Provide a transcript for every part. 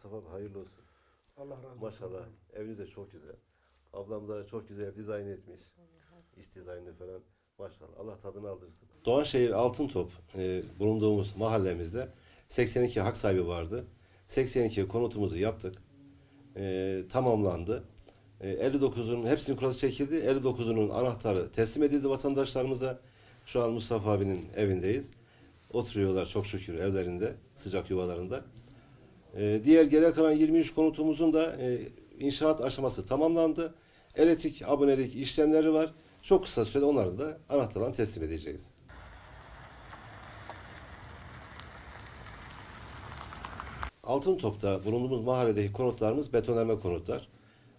Mustafa abi hayırlı olsun. Allah razı olsun. Maşallah eviniz de çok güzel. Ablam da çok güzel dizayn etmiş. İç dizaynı falan. Maşallah Allah tadını aldırsın. Doğanşehir Altıntop e, bulunduğumuz mahallemizde 82 hak sahibi vardı. 82 konutumuzu yaptık. E, tamamlandı. E, 59'un hepsinin kurası çekildi. 59'unun anahtarı teslim edildi vatandaşlarımıza. Şu an Mustafa abinin evindeyiz. Oturuyorlar çok şükür evlerinde, sıcak yuvalarında. Ee, diğer geri kalan 23 konutumuzun da e, inşaat aşaması tamamlandı. Elektrik abonelik işlemleri var. Çok kısa sürede onları da anahtarlarını teslim edeceğiz. Altın Top'ta bulunduğumuz mahalledeki konutlarımız betonarme konutlar.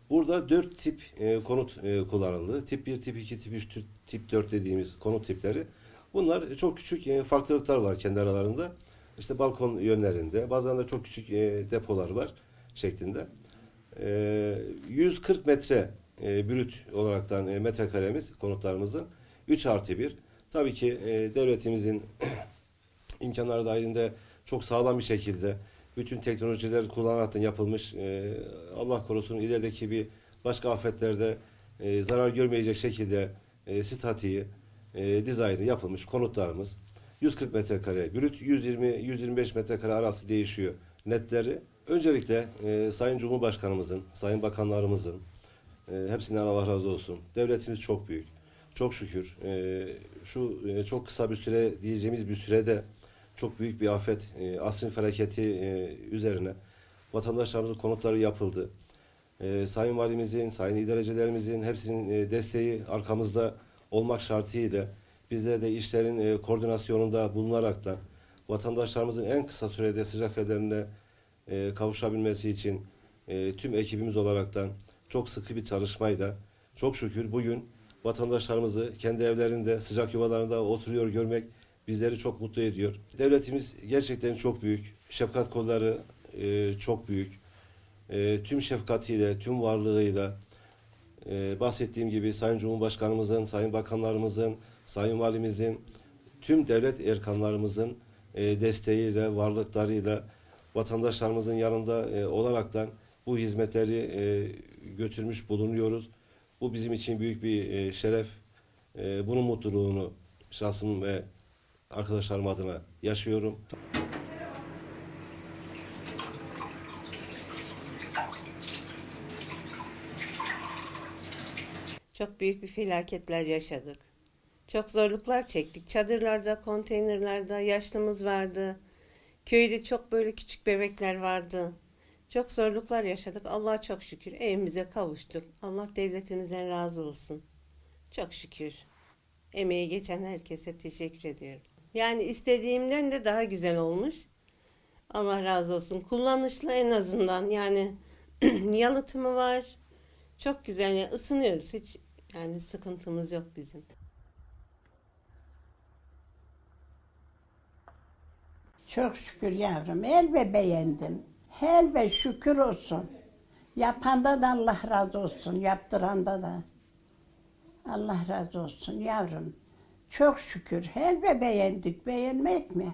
Burada dört tip e, konut e, kullanıldı. Tip 1, tip 2, tip 3, tip- tip 4 dediğimiz konut tipleri. Bunlar çok küçük e, farklılıklar var kendi aralarında. İşte balkon yönlerinde, bazen de çok küçük e, depolar var şeklinde. E, 140 metre e, brüt olaraktan e, metrekaremiz konutlarımızın 3 artı 1. Tabii ki e, devletimizin imkanları dahilinde çok sağlam bir şekilde bütün teknolojiler kullanarak yapılmış. e, Allah korusun ilerideki bir başka afetlerde e, zarar görmeyecek şekilde e, statiği, e, dizaynı yapılmış konutlarımız. 140 metrekare brüt, 120-125 metrekare arası değişiyor netleri. Öncelikle e, Sayın Cumhurbaşkanımızın, Sayın Bakanlarımızın, e, hepsinden Allah razı olsun. Devletimiz çok büyük. Çok şükür. e, şu e, çok kısa bir süre diyeceğimiz bir sürede çok büyük bir afet, e, asrın felaketi e, üzerine vatandaşlarımızın konutları yapıldı. E, Sayın Valimizin, Sayın idarecelerimizin hepsinin e, desteği arkamızda olmak şartıyla bizler de işlerin e, koordinasyonunda bulunaraktan vatandaşlarımızın en kısa sürede sıcak evlerine e, kavuşabilmesi için e, tüm ekibimiz olaraktan çok sıkı bir çalışmayla çok şükür bugün vatandaşlarımızı kendi evlerinde sıcak yuvalarında oturuyor görmek bizleri çok mutlu ediyor. Devletimiz gerçekten çok büyük. Şefkat kolları e, çok büyük. E, tüm şefkatiyle, tüm varlığıyla e, bahsettiğim gibi Sayın Cumhurbaşkanımızın, Sayın Bakanlarımızın, Sayın Valimizin, tüm devlet erkanlarımızın e, desteğiyle, varlıklarıyla vatandaşlarımızın yanında e, olaraktan bu hizmetleri e, götürmüş bulunuyoruz. Bu bizim için büyük bir e, şeref. E, bunun mutluluğunu şahsım ve arkadaşlarım adına yaşıyorum. Çok büyük bir felaketler yaşadık. Çok zorluklar çektik. Çadırlarda, konteynerlarda yaşlımız vardı. Köyde çok böyle küçük bebekler vardı. Çok zorluklar yaşadık. Allah'a çok şükür evimize kavuştuk. Allah devletimizden razı olsun. Çok şükür. Emeği geçen herkese teşekkür ediyorum. Yani istediğimden de daha güzel olmuş. Allah razı olsun. Kullanışlı en azından. Yani yalıtımı var. Çok güzel. Yani ısınıyoruz. Hiç yani sıkıntımız yok bizim. Çok şükür yavrum. Elbe beğendim. Elbe şükür olsun. Yapanda da Allah razı olsun. Yaptıranda da. Allah razı olsun yavrum. Çok şükür. Elbe beğendik. Beğenmek mi?